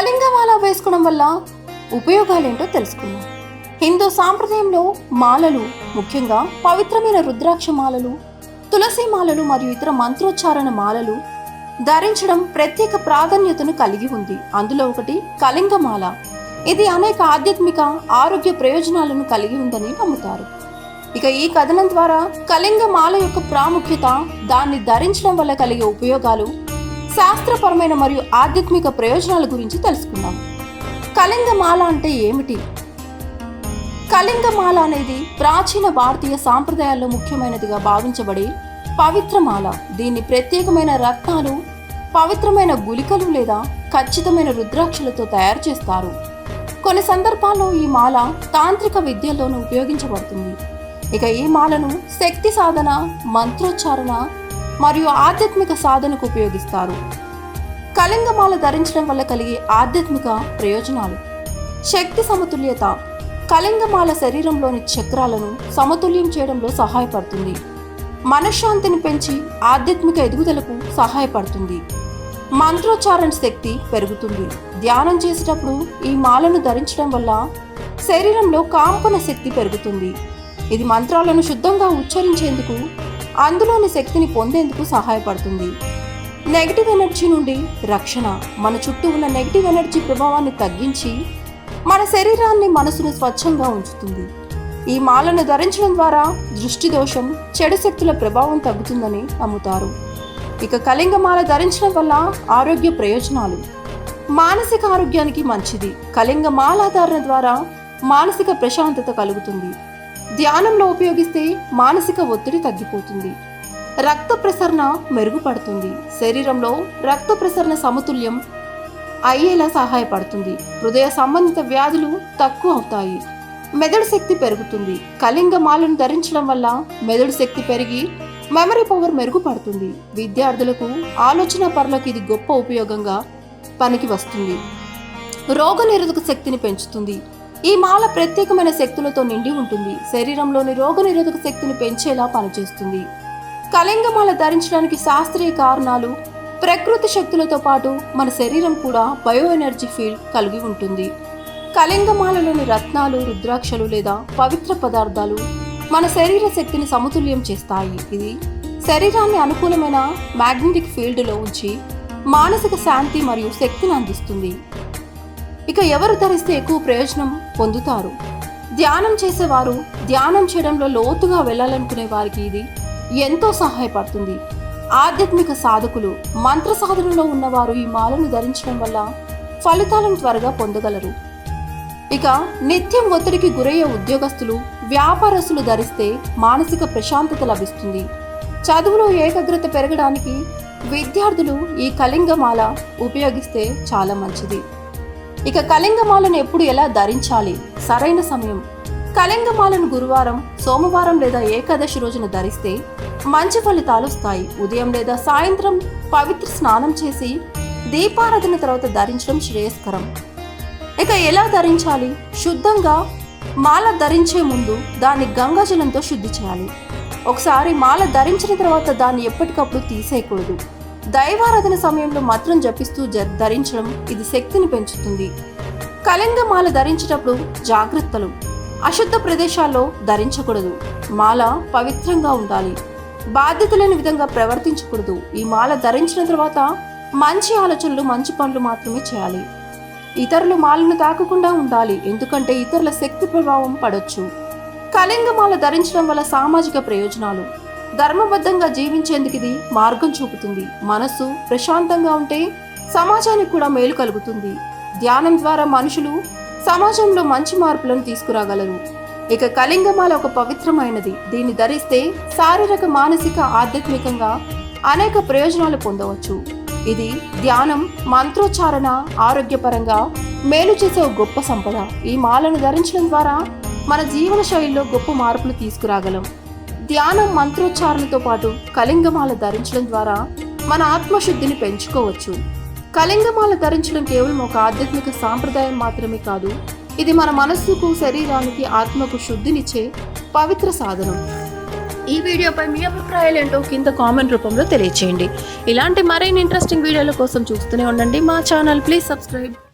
కళింగమాల వేసుకోవడం వల్ల ఉపయోగాలేంటో తెలుసుకుందాం. హిందూ సాంప్రదాయంలో మాలలు ముఖ్యంగా పవిత్రమైన రుద్రాక్ష మాలలు తులసి మాలలు మరియు ఇతర మంత్రోచ్చారణ మాలలు ధరించడం ప్రత్యేక ప్రాధాన్యతను కలిగి ఉంది. అందులో ఒకటి కళింగమాల. ఇది అనేక ఆధ్యాత్మిక ఆరోగ్య ప్రయోజనాలను కలిగి ఉందని నమ్ముతారు. ఇక ఈ కథనం ద్వారా కళింగమాల యొక్క ప్రాముఖ్యత దాన్ని ధరించడం వల్ల కలిగే ఉపయోగాలు శాస్త్రపరమైన మరియు ఆధ్యాత్మిక ప్రయోజనాల గురించి తెలుసుకుందాం. కళింగమాల అంటే ఏమిటి? కళింగమాల అనేది ప్రాచీన భారతీయ సాంప్రదాయాల్లో ముఖ్యమైనదిగా భావించబడే పవిత్రమాల. దీన్ని ప్రత్యేకమైన రత్నాలు పవిత్రమైన గుళికలు లేదా ఖచ్చితమైన రుద్రాక్షలతో తయారు చేస్తారు. కొన్ని సందర్భాల్లో ఈ మాల తాంత్రిక విద్యల్లోనూ ఉపయోగించబడుతుంది. ఇక ఈ మాలను శక్తి సాధన మంత్రోచ్చారణ మరియు ఆధ్యాత్మిక సాధనకు ఉపయోగిస్తారు. కళింగమాల ధరించడం వల్ల కలిగే ఆధ్యాత్మిక ప్రయోజనాలు. శక్తి సమతుల్యత. కళింగమాల శరీరంలోని చక్రాలను సమతుల్యం చేయడంలో సహాయపడుతుంది. మనశ్శాంతిని పెంచి ఆధ్యాత్మిక ఎదుగుదలకు సహాయపడుతుంది. మంత్రోచ్చారణ శక్తి పెరుగుతుంది. ధ్యానం చేసేటప్పుడు ఈ మాలను ధరించడం వల్ల శరీరంలో కాంపన శక్తి పెరుగుతుంది. ఇది మంత్రాలను శుద్ధంగా ఉచ్చరించేందుకు అందులోని శక్తిని పొందేందుకు సహాయపడుతుంది. నెగిటివ్ ఎనర్జీ నుండి రక్షణ. మన చుట్టూ ఉన్న నెగిటివ్ ఎనర్జీ ప్రభావాన్ని తగ్గించి మన శరీరాన్ని మనసును స్వచ్ఛంగా ఉంచుతుంది. ఈ మాలను ధరించడం ద్వారా దృష్టి దోషం చెడు శక్తుల ప్రభావం తగ్గుతుందని నమ్ముతారు. ఇక కళింగమాల ధరించడం వల్ల ఆరోగ్య ప్రయోజనాలు. మానసిక ఆరోగ్యానికి మంచిది. కళింగమాల ధారణ ద్వారా మానసిక ప్రశాంతత కలుగుతుంది. ధ్యానంలో ఉపయోగిస్తే మానసిక ఒత్తిడి తగ్గిపోతుంది. రక్త ప్రసరణ మెరుగుపడుతుంది. శరీరంలో రక్త ప్రసరణ సమతుల్యం అయ్యేలా సహాయపడుతుంది. హృదయ సంబంధిత వ్యాధులు తక్కువ అవుతాయి. మెదడు శక్తి పెరుగుతుంది. కళింగ మాలను ధరించడం వల్ల మెదడు శక్తి పెరిగి మెమరీ పవర్ మెరుగుపడుతుంది. విద్యార్థులకు ఆలోచన పరులకు ఇది గొప్ప ఉపయోగంగా పనికి వస్తుంది. రోగనిరోధక శక్తిని పెంచుతుంది. ఈ మాల ప్రత్యేకమైన శక్తులతో నిండి ఉంటుంది. శరీరంలోని రోగనిరోధక శక్తిని పెంచేలా పనిచేస్తుంది. కళింగమాల ధరించడానికి శాస్త్రీయ కారణాలు ప్రకృతి శక్తులతో పాటు మన శరీరం కూడా బయో ఎనర్జీ ఫీల్డ్ కలిగి ఉంటుంది. కళింగమాలలోని రత్నాలు రుద్రాక్షలు లేదా పవిత్ర పదార్థాలు మన శరీర శక్తిని సమతుల్యం చేస్తాయి. ఇది శరీరాన్ని అనుకూలమైన మ్యాగ్నెటిక్ ఫీల్డ్లో ఉంచి మానసిక శాంతి మరియు శక్తిని అందిస్తుంది. ఇక ఎవరు ధరిస్తే ఎక్కువ ప్రయోజనం పొందుతారు? ధ్యానం చేసేవారు ధ్యానం చేయడంలో లోతుగా వెళ్ళాలనుకునే వారికి ఇది ఎంతో సహాయపడుతుంది. ఆధ్యాత్మిక సాధకులు మంత్ర సాధనలో ఉన్నవారు ఈ మాలను ధరించడం వల్ల ఫలితాలను త్వరగా పొందగలరు. ఇక నిత్యం ఒత్తిడికి గురయ్యే ఉద్యోగస్తులు వ్యాపారస్తులు ధరిస్తే మానసిక ప్రశాంతత లభిస్తుంది. చదువులో ఏకాగ్రత పెరగడానికి విద్యార్థులు ఈ కళింగమాల ఉపయోగిస్తే చాలా మంచిది. ఇక కళింగమాలను ఎప్పుడు ఎలా ధరించాలి? సరైన సమయం. కళింగమాలను గురువారం సోమవారం లేదా ఏకాదశి రోజున ధరిస్తే మంచి ఫలితాలు వస్తాయి. ఉదయం లేదా సాయంత్రం పవిత్ర స్నానం చేసి దీపారాధన తర్వాత ధరించడం శ్రేయస్కరం. ఇక ఎలా ధరించాలి? శుద్ధంగా మాల ధరించే ముందు దాన్ని గంగాజలంతో శుద్ధి చేయాలి. ఒకసారి మాల ధరించిన తర్వాత దాన్ని ఎప్పటికప్పుడు తీసేయకూడదు. దైవారాధన సమయంలో మంత్రం జపిస్తూ జ- ధరించడం ఇది శక్తిని పెంచుతుంది. కళింగ మాల ధరించేటప్పుడు జాగ్రత్తలు. అశుద్ధ ప్రదేశాల్లో ధరించకూడదు. మాల పవిత్రంగా ఉండాలి. బాధ్యత లేని విధంగా ప్రవర్తించకూడదు. ఈ మాల ధరించిన తర్వాత మంచి ఆలోచనలు మంచి పనులు మాత్రమే చేయాలి. ఇతరులు మాలను తాకకుండా ఉండాలి. ఎందుకంటే ఇతరుల శక్తి ప్రభావం పడొచ్చు. కళింగమాల ధరించడం వల్ల సామాజిక ప్రయోజనాలు. ధర్మబద్ధంగా జీవించేందుకు ఇది మార్గం చూపుతుంది. మనస్సు ప్రశాంతంగా ఉంటే సమాజానికి కూడా మేలు కలుగుతుంది. ధ్యానం ద్వారా మనుషులు సమాజంలో మంచి మార్పులను తీసుకురాగలరు. ఇక కళింగమాల ఒక పవిత్రమైనది. దీన్ని ధరిస్తే శారీరక మానసిక ఆధ్యాత్మికంగా అనేక ప్రయోజనాలు పొందవచ్చు. ఇది ధ్యానం మంత్రోచ్చారణ ఆరోగ్యపరంగా మేలు చేసే ఒక గొప్ప సంపద. ఈ మాలను ధరించడం ద్వారా మన జీవన శైలిలో గొప్ప మార్పులు తీసుకురాగలం. ధ్యానం మంత్రోచ్చారణతో పాటు కళింగమాల ధరించడం ద్వారా మన ఆత్మశుద్ధిని పెంచుకోవచ్చు. కళింగమాల ధరించడం కేవలం ఒక ఆధ్యాత్మిక సాంప్రదాయం మాత్రమే కాదు ఇది మన మనస్సుకు శరీరానికి ఆత్మకు శుద్ధినిచ్చే పవిత్ర సాధనం. ఈ వీడియోపై మీ అభిప్రాయాలు ఏంటో కింద కామెంట్ రూపంలో తెలియచేయండి. ఇలాంటి మరిన్ని ఇంట్రెస్టింగ్ వీడియోల కోసం చూస్తూనే ఉండండి. మా ఛానల్ ప్లీజ్ సబ్స్క్రైబ్